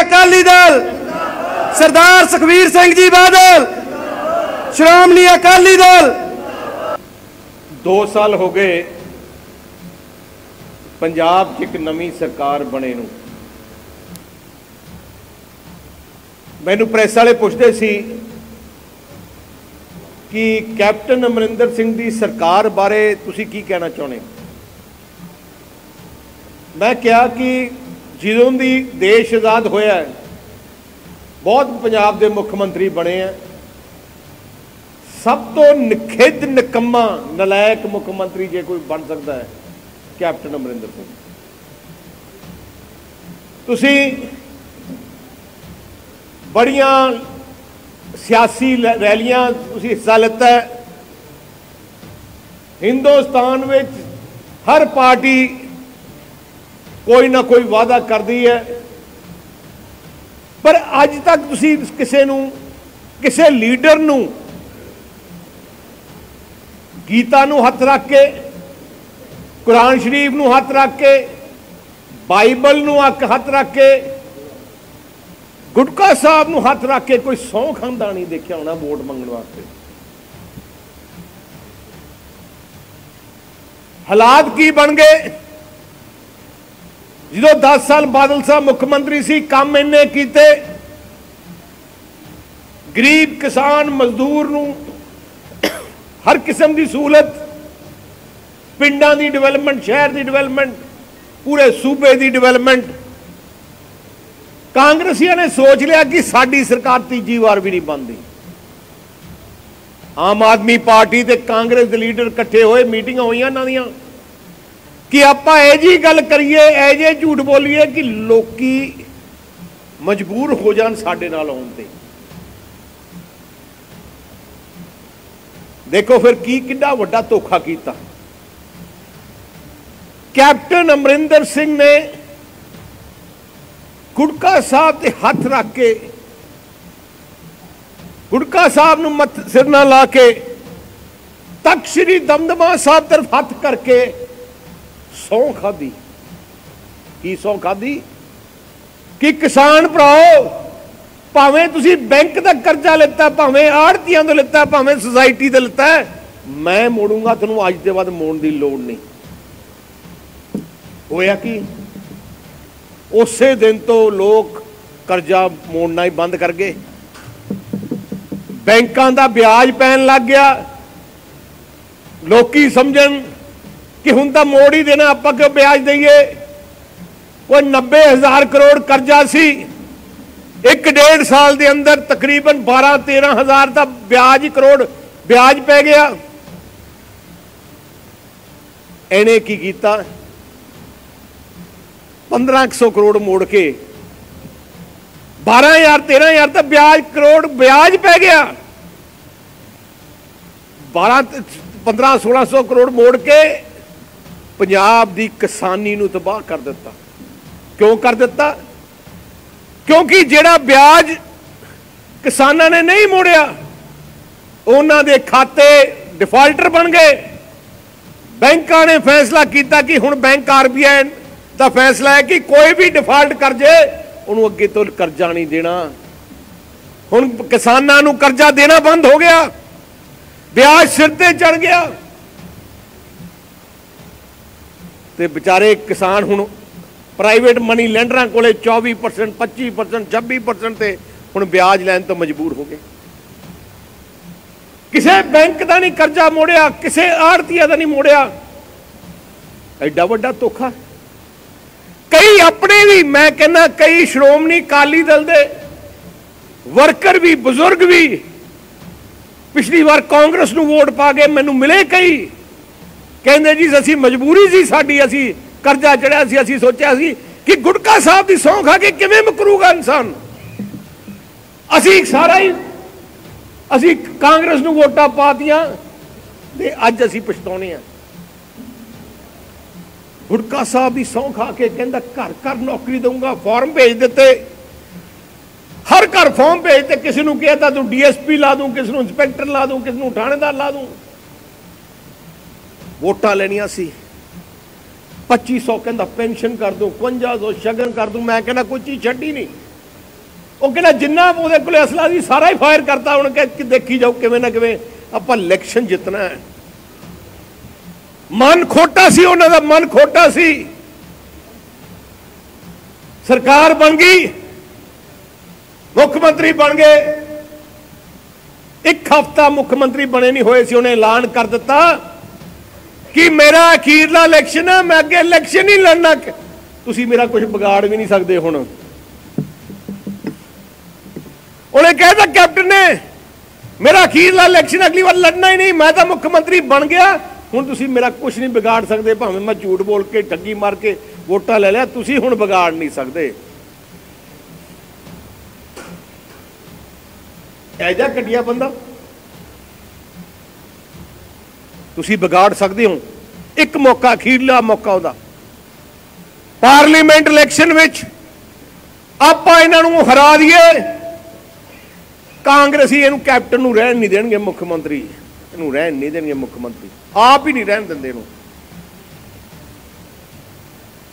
ਅਕਾਲੀ ਦਲ। ਸਰਦਾਰ ਸੁਖਵੀਰ ਸਿੰਘ ਜੀ ਬਾਦਲ। ਸ਼੍ਰੋਮਣੀ ਅਕਾਲੀ ਦਲ। 2 ਸਾਲ ਹੋ ਗਏ ਪੰਜਾਬ 'ਚ ਇੱਕ ਨਵੀਂ ਸਰਕਾਰ ਬਣੇ ਨੂੰ। ਮੈਨੂੰ ਪ੍ਰੈਸ ਵਾਲੇ ਪੁੱਛਦੇ ਸੀ ਕਿ ਕੈਪਟਨ ਅਮਰਿੰਦਰ ਸਿੰਘ ਦੀ ਸਰਕਾਰ ਬਾਰੇ ਤੁਸੀਂ ਕੀ ਕਹਿਣਾ ਚਾਹੁੰਦੇ ਮੈਂ ਕਿਹਾ ਕਿ ਜਦੋਂ ਦੀ ਦੇਸ਼ ਆਜ਼ਾਦ ਹੋਇਆ ਹੈ, ਬਹੁਤ ਪੰਜਾਬ ਦੇ ਮੁੱਖ ਮੰਤਰੀ ਬਣੇ ਆ ਸਭ ਤੋਂ ਨਖਿੱਧ ਨਿਕੰਮਾ ਨਲਾਇਕ ਮੁੱਖ ਮੰਤਰੀ ਜੇ ਕੋਈ ਬਣ ਸਕਦਾ ਹੈ ਕੈਪਟਨ ਅਮਰਿੰਦਰ ਸਿੰਘ। ਤੁਸੀਂ ਬੜੀਆਂ ਸਿਆਸੀ ਰੈਲੀਆਂ ਤੁਸੀਂ ਹਿੱਸਾ ਲਿੱਤਾ ਹਿੰਦੁਸਤਾਨ ਵਿੱਚ ਹਰ ਪਾਰਟੀ ਕੋਈ ਨਾ ਕੋਈ ਵਾਅਦਾ ਕਰਦੀ ਹੈ। ਪਰ ਅੱਜ ਤੱਕ ਤੁਸੀਂ ਕਿਸੇ ਨੂੰ, ਕਿਸੇ ਲੀਡਰ ਨੂੰ ਗੀਤਾ ਨੂੰ ਹੱਥ ਰੱਖ ਕੇ, ਕੁਰਾਨ ਸ਼ਰੀਫ ਨੂੰ ਹੱਥ ਰੱਖ ਕੇ, ਬਾਈਬਲ ਨੂੰ ਹੱਥ ਰੱਖ ਕੇ, ਗੁਟਕਾ ਸਾਹਿਬ ਨੂੰ ਹੱਥ ਰੱਖ ਕੇ ਕੋਈ ਸੌਂ ਖਾਂਦਾ ਨਹੀਂ ਦੇਖਿਆ ਹੋਣਾ ਵੋਟ ਮੰਗਣ ਵਾਸਤੇ। ਹਾਲਾਤ ਕੀ ਬਣ ਗਏ? ਜਦੋਂ 10 ਸਾਲ ਬਾਦਲ ਸਾਹਿਬ ਮੁੱਖ ਮੰਤਰੀ ਸੀ, ਕੰਮ ਇੰਨੇ ਕੀਤੇ। ਗਰੀਬ ਕਿਸਾਨ ਮਜ਼ਦੂਰ ਨੂੰ ਹਰ ਕਿਸਮ ਦੀ ਸਹੂਲਤ, ਪਿੰਡਾਂ ਦੀ ਡਿਵੈਲਪਮੈਂਟ, ਸ਼ਹਿਰ ਦੀ ਡਿਵੈਲਪਮੈਂਟ, ਪੂਰੇ ਸੂਬੇ ਦੀ ਡਿਵੈਲਪਮੈਂਟ। ਕਾਂਗਰਸੀਆਂ ਨੇ ਸੋਚ ਲਿਆ ਕਿ ਸਾਡੀ ਸਰਕਾਰ ਤੀਜੀ ਵਾਰ ਵੀ ਨਹੀਂ ਬਣਦੀ। ਆਮ ਆਦਮੀ ਪਾਰਟੀ ਤੇ ਕਾਂਗਰਸ ਦੇ ਲੀਡਰ ਇਕੱਠੇ ਹੋਏ, ਮੀਟਿੰਗਾਂ ਹੋਈਆਂ ਇਹਨਾਂ ਦੀਆਂ। ਕਿ ਆਪਾਂ ਇਹ ਜੀ ਗੱਲ ਕਰੀਏ, ਇਹ ਜੇ ਝੂਠ ਬੋਲੀਏ ਕਿ ਲੋਕੀ ਮਜਬੂਰ ਹੋ ਜਾਣ ਸਾਡੇ ਨਾਲ ਆਉਣ ਤੇ। ਦੇਖੋ ਫਿਰ ਕੀ ਕਿੰਨਾ ਵੱਡਾ ਧੋਖਾ ਕੀਤਾ। ਕੈਪਟਨ ਅਮਰਿੰਦਰ ਸਿੰਘ ਨੇ ਗੁੜਕਾ ਸਾਹਿਬ ਤੇ ਹੱਥ ਰੱਖ ਕੇ, ਗੁੜਕਾ ਸਾਹਿਬ ਨੂੰ ਮੱਥ ਸਿਰ ਨਾਲ ਲਾ ਕੇ, ਤਖਤ ਸ੍ਰੀ ਦਮਦਮਾ ਸਾਹਿਬ ਤਰਫ ਹੱਥ ਕਰਕੇ ਸੌਂ ਖਾਦੀ ਕੀ ਸੌਂ ਖਾਦੀ ਕਿ ਕਿਸਾਨ ਭਰਾਓ, ਭਾਵੇਂ ਤੁਸੀਂ ਬੈਂਕ ਦਾ ਕਰਜ਼ਾ ਲਿੱਤਾ, ਭਾਵੇਂ ਆੜਤੀਆਂ ਤੋਂ ਲਿੱਤਾ, ਭਾਵੇਂ ਸੁਸਾਇਟੀ ਤੋਂ ਲਿੱਤਾ, ਮੈਂ ਮੋੜੂੰਗਾ, ਤੁਹਾਨੂੰ ਅੱਜ ਦੇ ਬਾਅਦ ਮੋੜਨ ਦੀ ਲੋੜ ਨਹੀਂ। ਹੋਇਆ ਕੀ? ਉਸੇ ਦਿਨ ਤੋਂ ਲੋਕ ਕਰਜ਼ਾ ਮੋੜਨਾ ਹੀ ਬੰਦ ਕਰ ਗਏ। ਬੈਂਕਾਂ ਦਾ ਵਿਆਜ ਪੈਣ ਲੱਗ ਗਿਆ। ਲੋਕੀ ਸਮਝਣ ਕਿ ਹੁਣ ਤਾਂ ਮੋੜ ਹੀ ਦੇਣਾ, ਆਪਾਂ ਕਿਉਂ ਵਿਆਜ ਦਈਏ? ਕੋਈ 90000 ਕਰੋੜ ਕਰਜ਼ਾ ਸੀ। ਇੱਕ ਡੇਢ ਸਾਲ ਦੇ ਅੰਦਰ ਤਕਰੀਬਨ 12 13000 ਦਾ ਵਿਆਜ ਕਰੋੜ ਵਿਆਜ ਪੈ ਗਿਆ। ਇਹਨੇ ਕੀ ਕੀਤਾ? 1500 ਕਰੋੜ ਮੋੜ ਕੇ 12000 13000 ਤਾਂ ਵਿਆਜ ਕਰੋੜ ਵਿਆਜ ਪੈ ਗਿਆ। 12 15 1600 ਕਰੋੜ ਮੋੜ ਕੇ ਪੰਜਾਬ ਦੀ ਕਿਸਾਨੀ ਨੂੰ ਤਬਾਹ ਕਰ ਦਿੱਤਾ। ਕਿਉਂ ਕਰ ਦਿੱਤਾ? ਕਿਉਂਕਿ ਜਿਹੜਾ ਵਿਆਜ ਕਿਸਾਨਾਂ ਨੇ ਨਹੀਂ ਮੋੜਿਆ, ਉਹਨਾਂ ਦੇ ਖਾਤੇ ਡਿਫਾਲਟਰ ਬਣ ਗਏ। ਬੈਂਕਾਂ ਨੇ ਫੈਸਲਾ ਕੀਤਾ ਕਿ ਹੁਣ ਬੈਂਕ ਆਰਬੀਆਈ ਦਾ ਫੈਸਲਾ ਹੈ ਕਿ ਕੋਈ ਵੀ ਡਿਫਾਲਟ ਕਰਜ਼ੇ ਉਹਨੂੰ ਅੱਗੇ ਤੋਂ ਕਰਜ਼ਾ ਨਹੀਂ ਦੇਣਾ। ਹੁਣ ਕਿਸਾਨਾਂ ਨੂੰ ਕਰਜ਼ਾ ਦੇਣਾ ਬੰਦ ਹੋ ਗਿਆ। ਵਿਆਜ ਸਿਰ ਤੇ ਚੜ ਗਿਆ। ਤੇ ਵਿਚਾਰੇ ਕਿਸਾਨ ਹੁਣ ਪ੍ਰਾਈਵੇਟ ਮਨੀ ਲੈਂਡਰਾਂ ਕੋਲੇ 24% 25% 26% ਤੇ ਹੁਣ ਵਿਆਜ ਲੈਣ ਤੋਂ ਮਜਬੂਰ ਹੋ ਗਏ। ਕਿਸੇ ਬੈਂਕ ਦਾ ਨਹੀਂ ਕਰਜ਼ਾ ਮੋੜਿਆ, ਕਿਸੇ ਆੜਤੀਆ ਦਾ ਨਹੀਂ ਮੋੜਿਆ। ਐਡਾ ਵੱਡਾ ਧੋਖਾ। ਕਈ ਆਪਣੇ ਵੀ, ਮੈਂ ਕਹਿੰਦਾ ਕਈ ਸ਼੍ਰੋਮਣੀ ਅਕਾਲੀ ਦਲ ਦੇ ਵਰਕਰ ਵੀ, ਬਜ਼ੁਰਗ ਵੀ, ਪਿਛਲੀ ਵਾਰ ਕਾਂਗਰਸ ਨੂੰ ਵੋਟ ਪਾ ਕੇ ਮੈਨੂੰ ਮਿਲੇ ਕਈ। ਕਹਿੰਦੇ ਜੀ ਅਸੀਂ ਮਜਬੂਰੀ ਸੀ ਸਾਡੀ, ਅਸੀਂ ਕਰਜ਼ਾ ਚੜਿਆ ਸੀ, ਅਸੀਂ ਸੋਚਿਆ ਸੀ ਕਿ ਗੁਟਕਾ ਸਾਹਿਬ ਦੀ ਸੌਂ ਖਾ ਕੇ ਕਿਵੇਂ ਮਕਰੂਗਾ ਇਨਸਾਨ? ਅਸੀਂ ਸਾਰਾ ਹੀ ਅਸੀਂ ਕਾਂਗਰਸ ਨੂੰ ਵੋਟਾਂ ਪਾਤੀਆਂ ਤੇ ਅੱਜ ਅਸੀਂ ਪਛਤਾਉਣੇ ਆ। ਗੁਟਕਾ ਸਾਹਿਬ ਦੀ ਸੌਂ ਖਾ ਕੇ ਕਹਿੰਦਾ, ਘਰ ਘਰ ਨੌਕਰੀ ਦਊਂਗਾ ਫਾਰਮ ਭੇਜ ਦਿੱਤੇ। ਹਰ ਘਰ ਫਾਰਮ ਭੇਜ ਤੇ ਕਿਸੇ ਨੂੰ ਕਿਹਾ ਤਾਂ ਤੂੰ ਡੀਐਸਪੀ ਲਾ ਦੂੰ, ਕਿਸ ਨੂੰ ਇੰਸਪੈਕਟਰ ਲਾ ਦੂੰ, ਕਿਸ ਨੂੰ ਥਾਣੇਦਾਰ ਲਾ ਦੂੰ। ਵੋਟਾਂ ਲੈਣੀਆਂ ਸੀ। 2500 ਕਹਿੰਦਾ, ਪੈਨਸ਼ਨ ਕਰ ਦੂੰ 5500 ਸ਼ਗਨ ਕਰ ਦੂੰ ਮੈਂ ਕਹਿੰਦਾ, ਕੋਈ ਚੀਜ਼ ਛੱਡੀ ਨਹੀਂ। ਉਹ ਕਹਿੰਦਾ, ਜਿੰਨਾ ਉਹਦੇ ਕੋਲੇ ਅਸਲਾ ਸੀ, ਸਾਰਾ ਹੀ ਫਾਇਰ ਕਰਤਾ ਹੁਣ, ਕਿ ਕਿ ਦੇਖੀ ਜਾਓ ਕਿਵੇਂ ਨਾ ਕਿਵੇਂ ਆਪਾਂ ਇਲੈਕਸ਼ਨ ਜਿੱਤਣਾ ਹੈ। ਮਨ ਖੋਟਾ ਸੀ, ਉਹਨਾਂ ਦਾ ਮਨ ਖੋਟਾ ਸੀ। ਸਰਕਾਰ ਬਣ ਗਈ, ਮੁੱਖ ਮੰਤਰੀ ਬਣ ਗਏ। ਇੱਕ ਹਫਤਾ ਮੁੱਖ ਮੰਤਰੀ ਬਣੇ ਨਹੀਂ ਹੋਏ ਸੀ, ਉਹਨੇ ਐਲਾਨ ਕਰ ਦਿੱਤਾ। ਕਿ ਮੇਰਾ ਅਖੀਰਲਾ ਇਲੈਕਸ਼ਨ ਹੈ ਮੈਂ ਅੱਗੇ ਇਲੈਕਸ਼ਨ ਹੀ ਲੜਨਾ ਤੁਸੀਂ ਮੇਰਾ ਕੁਝ ਵਿਗਾੜ ਵੀ ਨਹੀਂ ਸਕਦੇ ਹੁਣ। ਉਹਨੇ ਕਹਿਤਾ ਕੈਪਟਨ ਨੇ, ਮੇਰਾ ਅਖੀਰਲਾ ਇਲੈਕਸ਼ਨ ਅਗਲੀ ਵਾਰ ਲੜਨਾ ਹੀ ਨਹੀਂ, ਮੈਂ ਤਾਂ ਮੁੱਖ ਮੰਤਰੀ ਬਣ ਗਿਆ। ਹੁਣ ਤੁਸੀਂ ਮੇਰਾ ਕੁਝ ਨਹੀਂ ਵਿਗਾੜ ਸਕਦੇ, ਭਾਵੇਂ ਮੈਂ ਝੂਠ ਬੋਲ ਕੇ, ਠੱਗੀ ਮਾਰ ਕੇ ਵੋਟਾਂ ਲੈ ਲਿਆ, ਤੁਸੀਂ ਹੁਣ ਵਿਗਾੜ ਨਹੀਂ ਸਕਦੇ। ਐਜਾ ਘਟਿਆ ਬੰਦਾ ਤੁਸੀਂ ਵਿਗਾੜ ਸਕਦੇ ਹੋ। ਇੱਕ ਮੌਕਾ, ਅਖੀਰਲਾ ਮੌਕਾ ਉਹਦਾ। ਪਾਰਲੀਮੈਂਟ ਇਲੈਕਸ਼ਨ ਵਿੱਚ ਆਪਾਂ ਇਹਨਾਂ ਨੂੰ ਹਰਾ ਦਈਏ। ਕਾਂਗਰਸੀ ਇਹਨੂੰ ਕੈਪਟਨ ਨੂੰ ਰਹਿਣ ਨਹੀਂ ਦੇਣਗੇ, ਮੁੱਖ ਮੰਤਰੀ। ਇਹਨੂੰ ਰਹਿਣ ਨਹੀਂ ਦੇਣਗੇ ਮੁੱਖ ਮੰਤਰੀ। ਆਪ ਹੀ ਨਹੀਂ ਰਹਿਣ ਦਿੰਦੇ ਇਹਨੂੰ।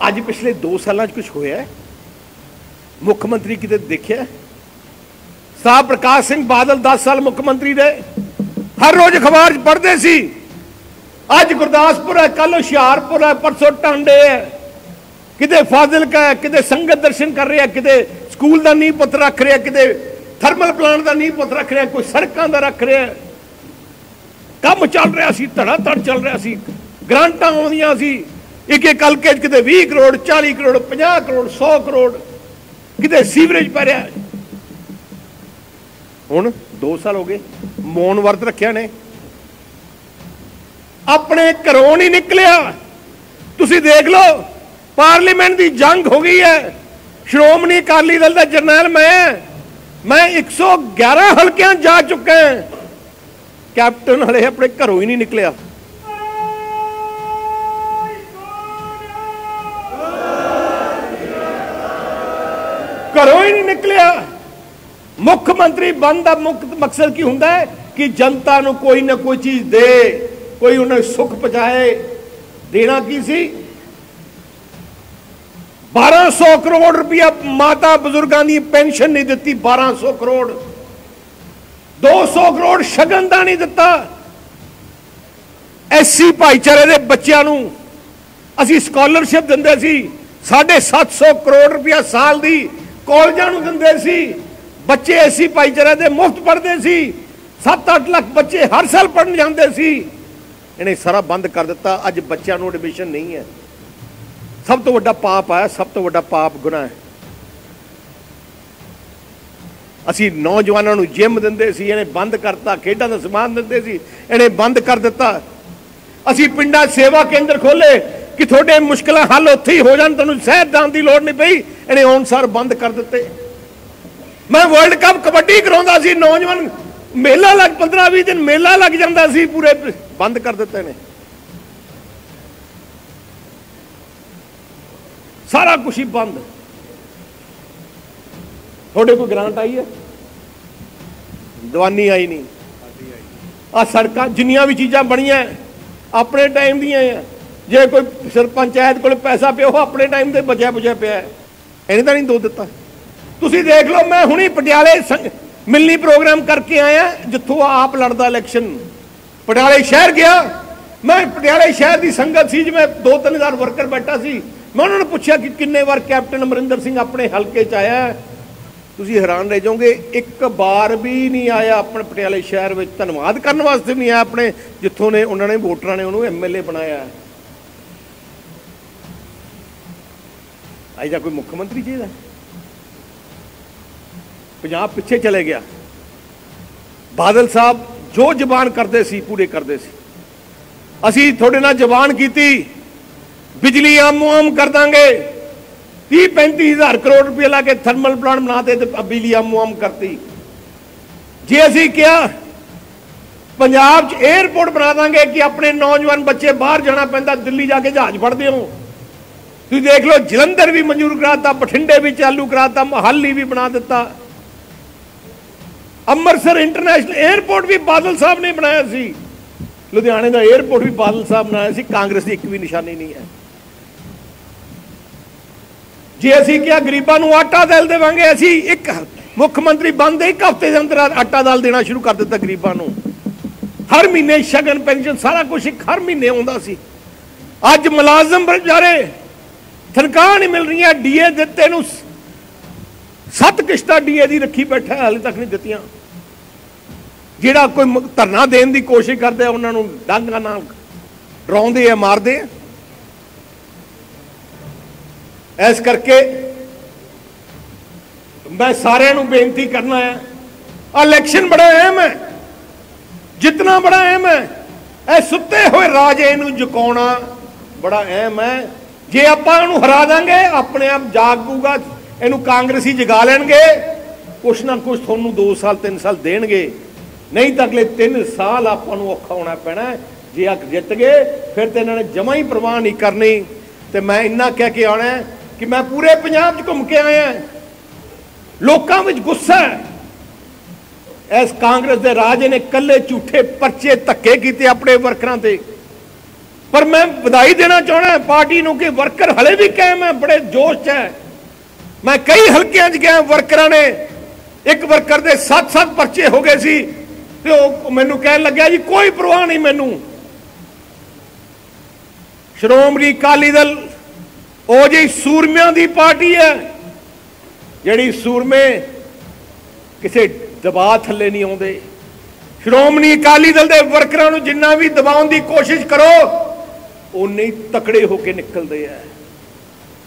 ਅੱਜ ਪਿਛਲੇ 2 ਸਾਲਾਂ 'ਚ ਕੁਝ ਹੋਇਆ ਮੁੱਖ ਮੰਤਰੀ ਕਿਤੇ ਦੇਖਿਆ ਸਾਹਿਬ ਪ੍ਰਕਾਸ਼ ਸਿੰਘ ਬਾਦਲ 10 ਸਾਲ ਮੁੱਖ ਮੰਤਰੀ ਰਹੇ। ਹਰ ਰੋਜ਼ ਅਖਬਾਰ 'ਚ ਪੜ੍ਹਦੇ ਸੀ। ਅੱਜ ਗੁਰਦਾਸਪੁਰ ਹੈ ਕੱਲ ਹੁਸ਼ਿਆਰਪੁਰ ਹੈ, ਪਰਸੋਂ ਟਾਂਡੇ ਹੈ। ਕਿਤੇ ਫਾਜ਼ਿਲਕਾ ਹੈ, ਕਿਤੇ ਸੰਗਤ ਦਰਸ਼ਨ ਕਰ ਰਿਹਾ, ਕਿਤੇ ਸਕੂਲ ਦਾ ਨੀਂਹ ਪੱਥਰ ਰੱਖ ਰਿਹਾ, ਕਿਤੇ ਥਰਮਲ ਪਲਾਂਟ ਦਾ ਨੀਂਹ ਪੱਥਰ ਰੱਖ ਰਿਹਾ, ਕੋਈ ਸੜਕਾਂ ਦਾ ਰੱਖ ਰਿਹਾ। ਕੰਮ ਚੱਲ ਰਿਹਾ ਸੀ ਧੜਾ ਧੜ ਚੱਲ ਰਿਹਾ ਸੀ, ਗ੍ਰਾਂਟਾਂ ਆਉਂਦੀਆਂ ਸੀ। ਇੱਕ ਇੱਕ ਹਲਕੇ 'ਚ ਕਿਤੇ 20 ਕਰੋੜ 40 ਕਰੋੜ 50 ਕਰੋੜ 100 ਕਰੋੜ, ਕਿਤੇ ਸੀਵਰੇਜ ਪੈ ਰਿਹਾ। ਹੁਣ 2 ਸਾਲ ਹੋ ਗਏ, ਮੌਨ ਵਰਤ ਰੱਖਿਆ ਨੇ। ਆਪਣੇ ਘਰੋਂ ਨਹੀਂ ਨਿਕਲਿਆ। ਤੁਸੀਂ ਦੇਖ ਲਓ, ਪਾਰਲੀਮੈਂਟ ਦੀ ਜੰਗ ਹੋ ਗਈ ਹੈ। ਸ਼੍ਰੋਮਣੀ ਅਕਾਲੀ ਦਲ ਦਾ ਜਰਨੈਲ ਮੈਂ ਮੈਂ 111 ਹਲਕਿਆਂ ਜਾ ਚੁੱਕਾ ਕੈਪਟਨ ਹਲੇ ਆਪਣੇ ਘਰੋਂ ਹੀ ਨਹੀਂ ਨਿਕਲਿਆ। ਘਰੋਂ ਹੀ ਨਹੀਂ ਨਿਕਲਿਆ। ਮੁੱਖ ਮੰਤਰੀ ਬਣ ਦਾ ਮੁੱਖ ਮਕਸਦ ਕੀ ਹੁੰਦਾ ਹੈ? ਕਿ ਜਨਤਾ ਨੂੰ ਕੋਈ ਨਾ ਕੋਈ ਚੀਜ਼ ਦੇ। ਕੋਈ ਉਹਨੇ ਸੁੱਖ ਪਹੁੰਚਾਏ, ਦੇਣਾ ਕੀ ਸੀ? 1200 ਕਰੋੜ ਰੁਪਇਆ ਮਾਤਾ ਬਜ਼ੁਰਗਾਂ ਦੀ ਪੈਨਸ਼ਨ ਨਹੀਂ ਦਿੱਤੀ 1200 ਕਰੋੜ। 200 ਕਰੋੜ ਸ਼ਗਨ ਦਾ ਨਹੀਂ ਦਿੱਤਾ। ਐਸਸੀ ਭਾਈਚਾਰੇ ਦੇ ਬੱਚਿਆਂ ਨੂੰ ਅਸੀਂ ਸਕਾਲਰਸ਼ਿਪ ਦਿੰਦੇ ਸੀ 750 ਕਰੋੜ ਰੁਪਇਆ ਸਾਲ ਦੀ ਕਾਲਜਾਂ ਨੂੰ ਦਿੰਦੇ ਸੀ। ਬੱਚੇ ਐਸੀ ਭਾਈਚਾਰੇ ਦੇ ਮੁਫਤ ਪੜ੍ਹਦੇ ਸੀ। 7-8 ਲੱਖ ਬੱਚੇ ਹਰ ਸਾਲ ਪੜਨ ਜਾਂਦੇ ਸੀ। ਇਹਨੇ ਸਾਰਾ ਬੰਦ ਕਰ ਦਿੱਤਾ। ਅੱਜ ਬੱਚਿਆਂ ਨੂੰ ਐਡਮਿਸ਼ਨ ਨਹੀਂ ਹੈ। ਸਭ ਤੋਂ ਵੱਡਾ ਪਾਪ ਹੈ ਸਭ ਤੋਂ ਵੱਡਾ ਪਾਪ ਗੁਨਾਹ ਹੈ। ਅਸੀਂ ਨੌਜਵਾਨਾਂ ਨੂੰ ਜਿਮ ਦਿੰਦੇ ਸੀ, ਇਹਨੇ ਬੰਦ ਕਰਤਾ, ਖੇਡਾਂ ਦਾ ਸਮਾਨ ਦਿੰਦੇ ਸੀ, ਇਹਨੇ ਬੰਦ ਕਰ ਦਿੱਤਾ। ਅਸੀਂ ਪਿੰਡਾਂ ਸੇਵਾ ਕੇਂਦਰ ਖੋਲੇ ਕਿ ਤੁਹਾਡੇ ਮੁਸ਼ਕਲਾਂ ਹੱਲ ਉੱਥੇ ਹੀ ਹੋ ਜਾਣ, ਤੁਹਾਨੂੰ ਸ਼ਹਿਰ ਜਾਣ ਦੀ ਲੋੜ ਨਹੀਂ ਪਈ। ਇਹਨੇ ਅਨਸਾਰ ਬੰਦ ਕਰ ਦਿੱਤੇ। ਮੈਂ ਵਰਲਡ ਕੱਪ ਕਬੱਡੀ ਕਰਾਉਂਦਾ ਸੀ, ਨੌਜਵਾਨ ਮੇਲਾ ਲੱਗ 15 20 ਦਿਨ ਮੇਲਾ ਲੱਗ ਜਾਂਦਾ ਸੀ, ਪੂਰੇ ਬੰਦ ਕਰ ਦਿੱਤੇ ਨੇ। ਸਾਰਾ ਕੁਝ ਹੀ ਬੰਦ। ਤੁਹਾਡੇ ਕੋਈ ਗ੍ਰਾਂਟ ਆਈ ਹੈ? ਦਵਾਨੀ ਆਈ ਨਹੀਂ। ਆ ਸੜਕਾਂ, ਜਿੰਨੀਆਂ ਵੀ ਚੀਜ਼ਾਂ ਬਣੀਆਂ, ਆਪਣੇ ਟਾਈਮ ਦੀਆਂ ਆ। ਜੇ ਕੋਈ ਸਰਪੰਚਾਇਤ ਕੋਲ ਪੈਸਾ ਪਿਆ, ਉਹ ਆਪਣੇ ਟਾਈਮ ਤੇ ਬਚਿਆ ਬੁਝਿਆ ਪਿਆ। ਇਹਨੇ ਤਾਂ ਨਹੀਂ ਦੋ ਦਿੱਤਾ। ਤੁਸੀਂ ਦੇਖ ਲਓ, ਮੈਂ ਹੁਣੀ ਪਟਿਆਲੇ ਸੰਗ- ਮਿਲਣੀ ਪ੍ਰੋਗਰਾਮ ਕਰਕੇ ਆਇਆ, ਜਿੱਥੋਂ ਆਪ ਲੜਦਾ ਇਲੈਕਸ਼ਨ ਪਟਿਆਲੇ ਸ਼ਹਿਰ ਗਿਆ। ਮੈਂ ਪਟਿਆਲੇ ਸ਼ਹਿਰ ਦੀ ਸੰਗਤ ਸੀ, ਜਿਵੇਂ 2-3000 ਵਰਕਰ ਬੈਠਾ ਸੀ। ਮੈਂ ਉਹਨਾਂ ਨੂੰ ਪੁੱਛਿਆ ਕਿ ਕਿੰਨੇ ਵਾਰ ਕੈਪਟਨ ਅਮਰਿੰਦਰ ਸਿੰਘ ਆਪਣੇ ਹਲਕੇ 'ਚ ਆਇਆ। ਤੁਸੀਂ ਹੈਰਾਨ ਰਹਿ ਜਾਓਗੇ, ਇੱਕ ਵਾਰ ਵੀ ਨਹੀਂ ਆਇਆ ਆਪਣੇ ਪਟਿਆਲੇ ਸ਼ਹਿਰ ਵਿੱਚ। ਧੰਨਵਾਦ ਕਰਨ ਵਾਸਤੇ ਨਹੀਂ ਆਇਆ ਆਪਣੇ, ਜਿੱਥੋਂ ਨੇ ਉਹਨਾਂ ਨੇ ਵੋਟਰਾਂ ਨੇ ਉਹਨੂੰ ਐਮਐਲਏ ਬਣਾਇਆ। ਹੈ। ਅੱਜ ਦਾ ਕੋਈ ਮੁੱਖ ਮੰਤਰੀ ਚਾਹੀਦਾ ਪੰਜਾਬ ਪਿੱਛੇ ਚਲੇ ਗਿਆ। ਬਾਦਲ ਸਾਹਿਬ ਜੋ ਜ਼ਬਾਨ ਕਰਦੇ ਸੀ, ਪੂਰੇ ਕਰਦੇ ਸੀ। ਅਸੀਂ ਤੁਹਾਡੇ ਨਾਲ ਜ਼ਬਾਨ ਕੀਤੀ, ਬਿਜਲੀ ਆਮੋ ਆਮ ਕਰ ਦਾਂਗੇ। 30 35000 ਕਰੋੜ ਰੁਪਏ ਲਾ ਕੇ ਥਰਮਲ ਪਲਾਂਟ ਬਣਾਤੇ ਤੇ ਬਿਜਲੀ ਆਮੋ ਆਮ ਕਰਤੀ। ਜੇ ਅਸੀਂ ਕਿਹਾ, ਪੰਜਾਬ 'ਚ 에ਅਰਪੋਰਟ ਬਣਾ ਦਾਂਗੇ ਕਿ ਆਪਣੇ ਨੌਜਵਾਨ ਬੱਚੇ ਬਾਹਰ ਜਾਣਾ ਪੈਂਦਾ, ਦਿੱਲੀ ਜਾ ਕੇ ਜਹਾਜ਼ ਫੜਦੇ ਹੋ। ਤੁਸੀਂ ਦੇਖ ਲਓ, ਜਲੰਧਰ ਵੀ ਮਨਜ਼ੂਰ ਕਰਾਤਾ, ਬਠਿੰਡੇ ਵੀ ਚਾਲੂ ਕਰਾਤਾ, ਮਹਾਲੀ ਵੀ ਬਣਾ ਦਿੱਤਾ। ਅੰਮ੍ਰਿਤਸਰ ਇੰਟਰਨੈਸ਼ਨਲ 에ਅਰਪੋਰਟ ਵੀ ਬਾਦਲ ਸਾਹਿਬ ਨੇ ਬਣਾਇਆ ਸੀ। ਲੁਧਿਆਣੇ ਦਾ 에ਅਰਪੋਰਟ ਵੀ ਬਾਦਲ ਸਾਹਿਬ ਬਣਾਇਆ ਸੀ, ਕਾਂਗਰਸ ਦੀ ਇੱਕ ਵੀ ਨਿਸ਼ਾਨੀ ਨਹੀਂ ਹੈ। ਜੇ ਅਸੀਂ ਕਿਹਾ ਗਰੀਬਾਂ ਨੂੰ ਆਟਾ ਦਿਲ ਦੇਵਾਂਗੇ, ਅਸੀਂ ਇੱਕ ਮੁੱਖ ਮੰਤਰੀ ਬੰਦੇ ਇੱਕ ਹਫ਼ਤੇ ਦੇ ਅੰਦਰ ਆਟਾ ਦਾਲ ਦੇਣਾ ਸ਼ੁਰੂ ਕਰ ਦਿੱਤਾ ਗਰੀਬਾਂ ਨੂੰ। ਹਰ ਮਹੀਨੇ ਸ਼ਗਨ, ਪੈਨਸ਼ਨ, ਸਾਰਾ ਕੁਝ ਇੱਕ ਹਰ ਮਹੀਨੇ ਆਉਂਦਾ ਸੀ। ਅੱਜ ਮੁਲਾਜ਼ਮ ਵਿਚਾਰੇ ਤਨਖਾਹ ਨਹੀਂ ਮਿਲ ਰਹੀਆਂ, ਡੀਏ ਦਿੱਤੇ ਨੂੰ ਸੱਤ ਕਿਸ਼ਤਾਂ ਡੀਏ ਦੀ ਰੱਖੀ ਬੈਠਾ, ਹਾਲੇ ਤੱਕ ਨਹੀਂ ਦਿੱਤੀਆਂ। ਜਿਹੜਾ ਕੋਈ ਧਰਨਾ ਦੇਣ ਦੀ ਕੋਸ਼ਿਸ਼ ਕਰਦਾ ਉਹਨਾਂ ਨੂੰ ਡਾਂਗਾਂ ਨਾਲ ਡਰਾਉਂਦੇ ਆ, ਮਾਰਦੇ ਆ। ਇਸ ਕਰਕੇ ਮੈਂ ਸਾਰਿਆਂ ਨੂੰ ਬੇਨਤੀ ਕਰਨਾ ਹੈ, ਇਲੈਕਸ਼ਨ ਬੜਾ ਅਹਿਮ ਹੈ ਜਿੰਨਾ ਬੜਾ ਅਹਿਮ ਹੈ। ਇਹ ਸੁੱਤੇ ਹੋਏ ਰਾਜੇ ਨੂੰ ਜੁਕਾਉਣਾ ਬੜਾ ਅਹਿਮ ਹੈ। ਜੇ ਆਪਾਂ ਇਹਨੂੰ ਹਰਾ ਦਾਂਗੇ, ਆਪਣੇ ਆਪ ਜਾਗੂਗਾ, ਇਹਨੂੰ ਕਾਂਗਰਸੀ ਜਗਾ ਲੈਣਗੇ, ਕੁਛ ਨਾ ਕੁਛ ਤੁਹਾਨੂੰ 2 ਸਾਲ 3 ਸਾਲ ਦੇਣਗੇ। ਨਹੀਂ ਤਾਂ ਅਗਲੇ 3 ਸਾਲ ਆਪਾਂ ਨੂੰ ਔਖਾ ਹੋਣਾ ਪੈਣਾ ਜੇ ਆ ਜਿੱਤ ਗਏ, ਫਿਰ ਤੇ ਇਹਨਾਂ ਨੇ ਜਮਾ ਹੀ ਪ੍ਰਵਾਹ ਨਹੀਂ ਕਰਨੀ। ਤੇ ਮੈਂ ਇੰਨਾ ਕਹਿ ਕੇ ਆਉਣਾ ਕਿ ਮੈਂ ਪੂਰੇ ਪੰਜਾਬ 'ਚ ਘੁੰਮ ਕੇ ਆਇਆ ਲੋਕਾਂ ਵਿੱਚ ਗੁੱਸਾ ਹੈ। ਇਸ ਕਾਂਗਰਸ ਦੇ ਰਾਜੇ ਨੇ ਕੱਲੇ ਝੂਠੇ ਪਰਚੇ ਧੱਕੇ ਕੀਤੇ ਆਪਣੇ ਵਰਕਰਾਂ ਤੇ। ਪਰ ਮੈਂ ਵਧਾਈ ਦੇਣਾ ਚਾਹਣਾ ਪਾਰਟੀ ਨੂੰ ਕਿ ਵਰਕਰ ਹਲੇ ਵੀ ਕਾਇਮ ਹੈ, ਬੜੇ ਜੋਸ਼ 'ਚ ਹੈ। ਮੈਂ ਕਈ ਹਲਕਿਆਂ 'ਚ ਗਿਆ, ਵਰਕਰਾਂ ਨੇ। ਇੱਕ ਵਰਕਰ ਦੇ 7-7 ਪਰਚੇ ਹੋ ਗਏ ਸੀ। ਤੇ ਉਹ ਮੈਨੂੰ ਕਹਿਣ ਲੱਗਿਆ ਜੀ, ਕੋਈ ਪਰਵਾਹ ਨਹੀਂ ਮੈਨੂੰ। ਸ਼੍ਰੋਮਣੀ ਅਕਾਲੀ ਦਲ, ਉਹ ਜਿਹੀ ਸੂਰਮਿਆਂ ਦੀ ਪਾਰਟੀ ਹੈ, ਜਿਹੜੀ ਸੂਰਮੇ ਕਿਸੇ ਦਬਾਅ ਥੱਲੇ ਨਹੀਂ ਆਉਂਦੇ। ਸ਼੍ਰੋਮਣੀ ਅਕਾਲੀ ਦਲ ਦੇ ਵਰਕਰਾਂ ਨੂੰ ਜਿੰਨਾ ਵੀ ਦਬਾਉਣ ਦੀ ਕੋਸ਼ਿਸ਼ ਕਰੋ ਉਨੇ ਹੀ ਤਕੜੇ ਹੋ ਕੇ ਨਿਕਲਦੇ ਆ।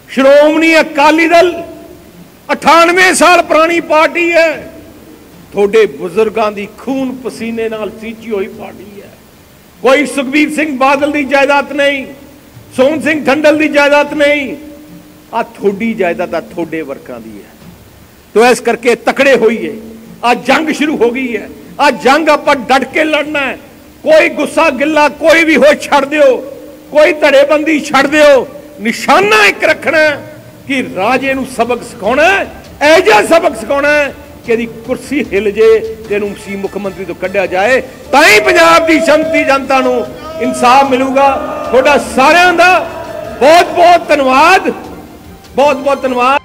ਸ਼੍ਰੋਮਣੀ ਅਕਾਲੀ ਦਲ 98 ਸਾਲ ਪੁਰਾਣੀ ਪਾਰਟੀ ਹੈ। ਤੁਹਾਡੇ ਬਜ਼ੁਰਗਾਂ ਦੀ ਖੂਨ ਪਸੀਨੇ ਨਾਲ ਸੀਂਚੀ ਹੋਈ ਪਾਰਟੀ ਹੈ। ਕੋਈ ਸੁਖਬੀਰ ਸਿੰਘ ਬਾਦਲ ਦੀ ਜਾਇਦਾਦ ਨਹੀਂ, ਸੋਹਣ ਸਿੰਘ ਠੰਡਲ ਦੀ ਜਾਇਦਾਦ ਨਹੀਂ। ਆ ਤੁਹਾਡੀ ਜਾਇਦਾਦ ਆ ਤੁਹਾਡੇ ਵਰਕਾਂ ਦੀ ਹੈ। ਤੋ ਇਸ ਕਰਕੇ ਤਕੜੇ ਹੋਈਏ। ਆ ਜੰਗ ਸ਼ੁਰੂ ਹੋ ਗਈ ਹੈ। ਆ ਜੰਗ ਆਪਾਂ ਡਟ ਕੇ ਲੜਨਾ ਹੈ। ਕੋਈ ਗੁੱਸਾ ਗਿੱਲਾ ਕੋਈ ਵੀ ਹੋ ਛੱਡ ਦਿਓ। ਕੋਈ ਧੜੇਬੰਦੀ ਛੱਡ ਦਿਓ। ਨਿਸ਼ਾਨਾ ਇੱਕ ਰੱਖਣਾ ਕਿ ਰਾਜੇ ਨੂੰ ਸਬਕ ਸਿਖਾਉਣਾ ਹੈ। ਇਹ ਜਿਹਾ ਸਬਕ ਸਿਖਾਉਣਾ ਹੈ ਕਿ ਇਹਦੀ ਕੁਰਸੀ ਹਿੱਲ ਜੇ ਤੇ ਇਹਨੂੰ ਸੀ ਮੁੱਖ ਮੰਤਰੀ ਤੋਂ ਕੱਢਿਆ ਜਾਏ ਤਾਂ ਹੀ ਪੰਜਾਬ ਦੀ ਸ਼ਾਂਤੀ ਜਨਤਾ ਨੂੰ ਇਨਸਾਫ ਮਿਲੂਗਾ। ਤੁਹਾਡਾ ਸਾਰਿਆਂ ਦਾ ਬਹੁਤ ਬਹੁਤ ਧੰਨਵਾਦ। ਬਹੁਤ ਬਹੁਤ ਧੰਨਵਾਦ।